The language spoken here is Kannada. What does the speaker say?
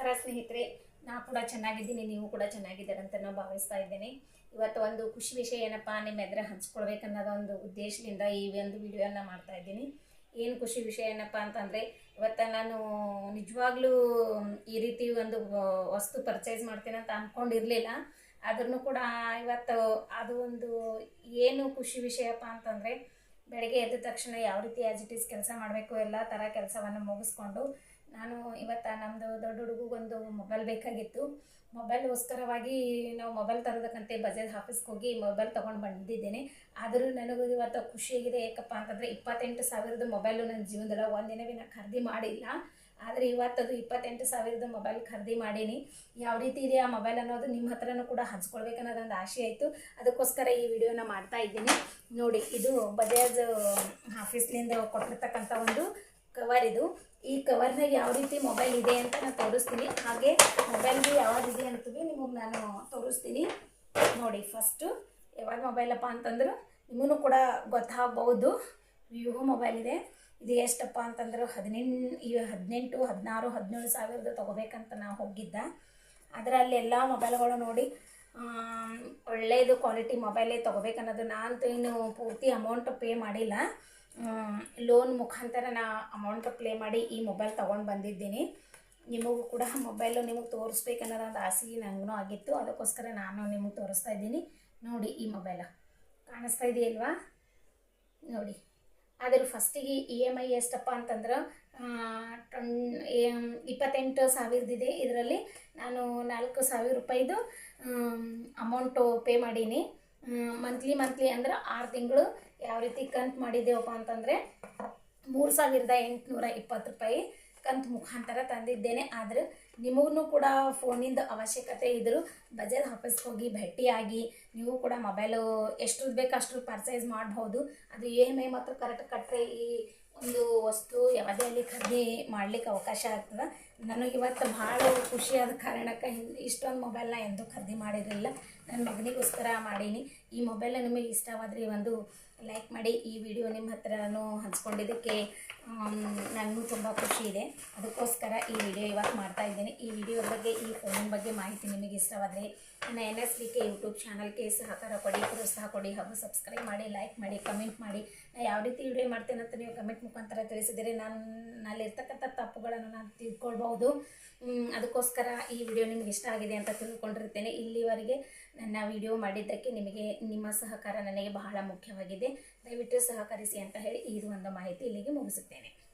ನಮಸ್ಕಾರ ಸ್ನೇಹಿತರೆ, ನಾ ಕೂಡ ಚೆನ್ನಾಗಿದ್ದೀನಿ, ನೀವು ಕೂಡ ಚೆನ್ನಾಗಿದ್ದೀರ ಅಂತ ನಾನು ಭಾವಿಸ್ತಾ ಇದ್ದೇನೆ. ಇವತ್ತು ಒಂದು ಖುಷಿ ವಿಷಯ ಏನಪ್ಪ, ನಿಮ್ಮ ಎದುರು ಹಂಚ್ಕೊಳ್ಬೇಕನ್ನೋದು ಒಂದು ಉದ್ದೇಶದಿಂದ ಈ ಒಂದು ವಿಡಿಯೋನ ಮಾಡ್ತಾ ಇದ್ದೀನಿ. ಏನು ಖುಷಿ ವಿಷಯ ಏನಪ್ಪ ಅಂತಂದರೆ, ಇವತ್ತು ನಾನು ನಿಜವಾಗ್ಲೂ ಈ ರೀತಿ ಒಂದು ವಸ್ತು ಪರ್ಚೇಸ್ ಮಾಡ್ತೀನಿ ಅಂತ ಅಂದ್ಕೊಂಡಿರಲಿಲ್ಲ ಆದ್ರೂ ಕೂಡ ಇವತ್ತು ಅದು ಒಂದು ಏನು ಖುಷಿ ವಿಷಯಪ್ಪ ಅಂತಂದರೆ, ಬೆಳಗ್ಗೆ ಎದ್ದ ತಕ್ಷಣ ಯಾವ ರೀತಿ ಆಸ್ ಇಟ್ ಈಸ್ ಕೆಲಸ ಮಾಡಬೇಕು, ಎಲ್ಲ ಥರ ಕೆಲಸವನ್ನು ಮುಗಿಸ್ಕೊಂಡು ನಾನು ಇವತ್ತು ನಮ್ಮದು ದೊಡ್ಡ ಹುಡುಗಗೊಂದು ಮೊಬೈಲ್ ಬೇಕಾಗಿತ್ತು. ಮೊಬೈಲ್ಗೋಸ್ಕರವಾಗಿ ನಾವು ಮೊಬೈಲ್ ತರೋದಕ್ಕಂತೆ ಬಜಾಜ್ ಆಫೀಸ್ಗೆ ಹೋಗಿ ಮೊಬೈಲ್ ತೊಗೊಂಡು ಬಂದಿದ್ದೇನೆ. ಆದರೂ ನನಗೂ ಇವತ್ತು ಖುಷಿಯಾಗಿದೆ. ಏಕಪ್ಪ ಅಂತಂದರೆ ಇಪ್ಪತ್ತೆಂಟು ಸಾವಿರದ ಮೊಬೈಲು ನನ್ನ ಜೀವನದಲ್ಲ ಒಂದಿನವೇ ನಾನು ಖರೀದಿ ಮಾಡಿಲ್ಲ. ಆದರೆ ಇವತ್ತದು ಇಪ್ಪತ್ತೆಂಟು ಸಾವಿರದ ಮೊಬೈಲ್ ಖರೀದಿ ಮಾಡೀನಿ. ಯಾವ ರೀತಿ ಇದೆ ಆ ಮೊಬೈಲ್ ಅನ್ನೋದು ನಿಮ್ಮ ಹತ್ರನೂ ಕೂಡ ಹಂಚ್ಕೊಳ್ಬೇಕು ಅನ್ನೋದೊಂದು ಆಸೆ ಆಯಿತು. ಅದಕ್ಕೋಸ್ಕರ ಈ ವಿಡಿಯೋನ ಮಾಡ್ತಾ ಇದ್ದೀನಿ. ನೋಡಿ, ಇದು ಬಜಾಜ್ ಆಫೀಸ್ನಿಂದ ಕೊಟ್ಟಿರ್ತಕ್ಕಂಥ ಒಂದು ಕವರ್ ಇದು. ಈ ಕವರ್ನಾಗ ಯಾವ ರೀತಿ ಮೊಬೈಲ್ ಇದೆ ಅಂತ ನಾನು ತೋರಿಸ್ತೀನಿ. ಹಾಗೆ ಮೊಬೈಲ್ಗೆ ಯಾವ್ದಿದೆ ಅಂತ ಭೀ ನಿಮಗೆ ನಾನು ತೋರಿಸ್ತೀನಿ. ನೋಡಿ ಫಸ್ಟು ಯಾವಾಗ ಮೊಬೈಲಪ್ಪ ಅಂತಂದ್ರೆ ನಿಮಗೂ ಕೂಡ ಗೊತ್ತಾಗಬಹುದು. ವಿವೋ ಮೊಬೈಲ್ ಇದೆ. ಇದು ಎಷ್ಟಪ್ಪ ಅಂತಂದ್ರೆ ಹದಿನೆಂಟು, ಈ ಹದಿನೆಂಟು, ಹದಿನಾರು, ಹದಿನೇಳು ಸಾವಿರದ ತೊಗೋಬೇಕಂತ ನಾವು ಹೋಗಿದ್ದ. ಅದರಲ್ಲಿ ಎಲ್ಲ ಮೊಬೈಲ್ಗಳು ನೋಡಿ ಒಳ್ಳೆಯದು ಕ್ವಾಲಿಟಿ ಮೊಬೈಲೇ ತೊಗೋಬೇಕನ್ನೋದು ನಾನಂತೂ ಇನ್ನು ಪೂರ್ತಿ ಅಮೌಂಟ್ ಪೇ ಮಾಡಿಲ್ಲ. ಲೋನ್ ಮುಖಾಂತರ ನಾ ಅಮೌಂಟ್ ಪ್ಲೇ ಮಾಡಿ ಈ ಮೊಬೈಲ್ ತೊಗೊಂಡು ಬಂದಿದ್ದೀನಿ. ನಿಮಗೂ ಕೂಡ ಮೊಬೈಲು ನಿಮಗೆ ತೋರಿಸ್ಬೇಕನ್ನೋದು ಒಂದು ಆಸೆ ನನಗೂ ಆಗಿತ್ತು. ಅದಕ್ಕೋಸ್ಕರ ನಾನು ನಿಮಗೆ ತೋರಿಸ್ತಾ ಇದ್ದೀನಿ. ನೋಡಿ ಈ ಮೊಬೈಲ ಕಾಣಿಸ್ತಾ ಇದೆಯಲ್ವಾ? ನೋಡಿ. ಆದರೆ ಫಸ್ಟಿಗೆ ಇ ಎಂ ಐ ಎಷ್ಟಪ್ಪ ಅಂತಂದ್ರೆ ಟೊನ್ ಇಪ್ಪತ್ತೆಂಟು ಸಾವಿರದಿದೆ ಇದರಲ್ಲಿ ನಾನು ನಾಲ್ಕು ಸಾವಿರ ರೂಪಾಯಿದು ಅಮೌಂಟು ಪೇ ಮಾಡೀನಿ. ಮಂತ್ಲಿ ಮಂತ್ಲಿ ಅಂದ್ರೆ ಆರು ತಿಂಗಳು ಯಾವ ರೀತಿ ಕಂತು ಮಾಡಿದ್ದೇವಪ್ಪ ಅಂತಂದರೆ ಮೂರು ಸಾವಿರದ ಎಂಟುನೂರ ಇಪ್ಪತ್ತು ರೂಪಾಯಿ ಕಂತು ಮುಖಾಂತರ ತಂದಿದ್ದೇನೆ. ಆದರೆ ನಿಮಗೂ ಕೂಡ ಫೋನಿಂದ ಅವಶ್ಯಕತೆ ಇದ್ದರೂ ಬಜಾರ್ ಆಫೀಸ್ಗೆ ಹೋಗಿ ಭೇಟಿಯಾಗಿ ನೀವು ಕೂಡ ಮೊಬೈಲು ಎಷ್ಟು ಬೇಕು ಅಷ್ಟು ಪರ್ಚೇಸ್ ಮಾಡಬಹುದು ಅದು ಇ ಎಂ ಐ ಮಾತ್ರ ಕರೆಕ್ಟ್ ಕಟ್ಟರೆ ಈ ಒಂದು ವಸ್ತು ಯಾವುದೇ ಅಲ್ಲಿ ಖರೀದಿ ಮಾಡ್ಲಿಕ್ಕೆ ಅವಕಾಶ ಆಗ್ತದೆ. ನನಗೆ ಇವತ್ತು ಭಾಳ ಖುಷಿಯಾದ ಕಾರಣಕ್ಕೆ ಇಷ್ಟೊಂದು ಮೊಬೈಲ್ನ ಎಂದೂ ಖರೀದಿ ಮಾಡಿರಲಿಲ್ಲ. ನನ್ನ ಮಗನಿಗೋಸ್ಕರ ಮಾಡೀನಿ. ಈ ಮೊಬೈಲ್ ನಿಮಗೆ ಇಷ್ಟವಾದರೆ ಒಂದು ಲೈಕ್ ಮಾಡಿ, ಈ ವಿಡಿಯೋ ನಿಮ್ಮ ಹತ್ರನೂ ಹಂಚ್ಕೊಂಡಿದ್ದಕ್ಕೆ ನನಗೂ ತುಂಬ ಖುಷಿ ಇದೆ. ಅದಕ್ಕೋಸ್ಕರ ಈ ವಿಡಿಯೋ ಇವಾಗ ಮಾಡ್ತಾ ಇದ್ದೀನಿ. ಈ ವಿಡಿಯೋ ಬಗ್ಗೆ, ಈ ಫೋನ್ ಬಗ್ಗೆ ಮಾಹಿತಿ ನಿಮಗೆ ಇಷ್ಟವಾದರೆ ನನ್ನ N S B K YouTube ಚಾನಲ್ಗೆ ಸಹಕಾರ ಕೊಡಿ, ಪ್ರೋತ್ಸಾಹ ಕೊಡಿ ಹಾಗೂ ಸಬ್ಸ್ಕ್ರೈಬ್ ಮಾಡಿ ಲೈಕ್ ಮಾಡಿ ಕಮೆಂಟ್ ಮಾಡಿ. ನಾನು ಯಾವ ರೀತಿ ವಿಡಿಯೋ ಮಾಡ್ತೇನೆ ಅಂತ ನೀವು ಕಮೆಂಟ್ ಮುಖಾಂತರ ತಿಳಿಸಿದರೆ ನಾನು, ನಲ್ಲಿರ್ತಕ್ಕಂಥ ತಪ್ಪುಗಳನ್ನು ನಾನು ತಿಳ್ಕೊಳ್ಬಹುದು. ಅದಕ್ಕೋಸ್ಕರ ಈ ವಿಡಿಯೋ ನಿಮ್ಗೆ ಇಷ್ಟ ಆಗಿದೆ ಅಂತ ತಿಳ್ಕೊಂಡಿರ್ತೇನೆ ಇಲ್ಲಿವರೆಗೆ ನನ್ನ ವಿಡಿಯೋ ಮಾಡಿದ್ದಕ್ಕೆ ನಿಮಗೆ, ನಿಮ್ಮ ಸಹಕಾರ ನನಗೆ ಬಹಳ ಮುಖ್ಯವಾಗಿದೆ. ದಯವಿಟ್ಟು ಸಹಕರಿಸಿ ಅಂತ ಹೇಳಿ ಇದು ಒಂದು ಮಾಹಿತಿ ಇಲ್ಲಿಗೆ ಮುಗಿಸುತ್ತೇನೆ.